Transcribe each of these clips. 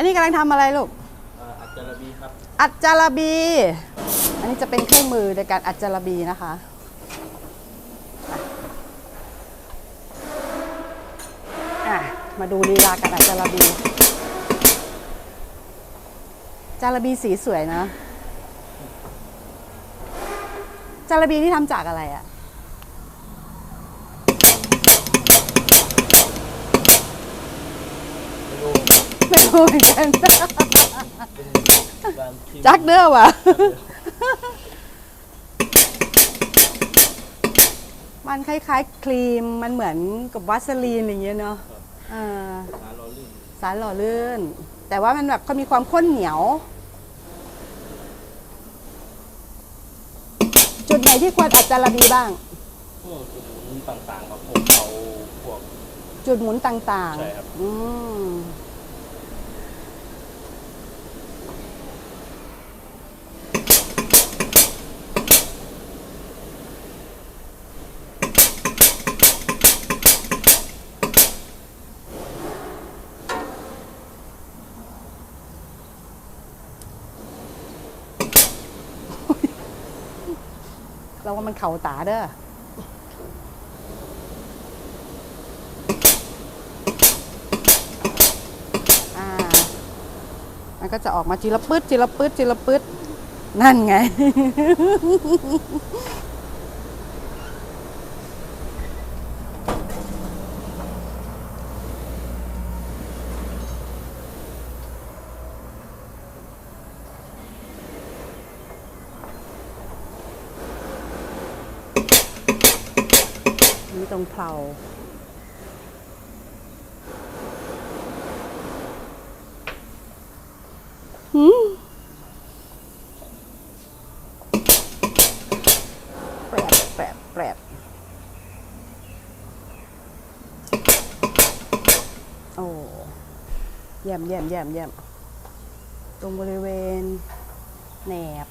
อันนี้กำลังทำอะไรลูกอ่าอัจจารบีครับ อัจจารบี อันนี้จะเป็นเครื่องมือในการอัจจารบีนะคะอะมาดูลีลาการอัจจารบี จารบีสีสวยนะ จารบีที่ทำจากอะไรอะ ไม่รู้ไม่รู้เหมือนกันเป็นการทิ้งจักเด้อวะมันคล้ายๆ ครีม มันเหมือนกับวัสลีนอย่างเงี้ยเนาะเออหาเราลื่นสารหล่อลื่น แต่ว่ามันแบบเขามีความข้นเหนียว จุดไหนที่ควรอัดจารบีบ้าง พวกจุดหมุนต่างๆครับพวกเขาพวก จุดหมุนต่างใช่ครับ ๆ อืม เราว่ามันเข่าตาเด้ออ่ามันก็จะออกมาจีละปืดจีละปืดจีละปืดนั่นไง นี่ตรงเพลาแปรดแปรดแปรดโอ้เยี่ยมเยี่ยมเยี่ยมเยี่ยมตรงบริเวณแหนบ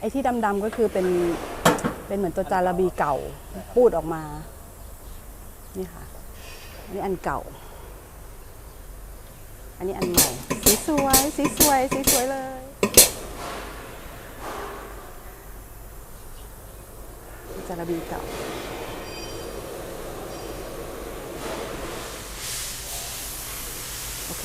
ไอ้ที่ดำๆก็คือเป็นเป็นเหมือนตัวจาระบีเก่าปูดออกมา นี่ค่ะ อันนี้อันเก่า อันนี้อันใหม่ สีสวย สีสวย สีสวยเลย จาระบีเก่าโอเค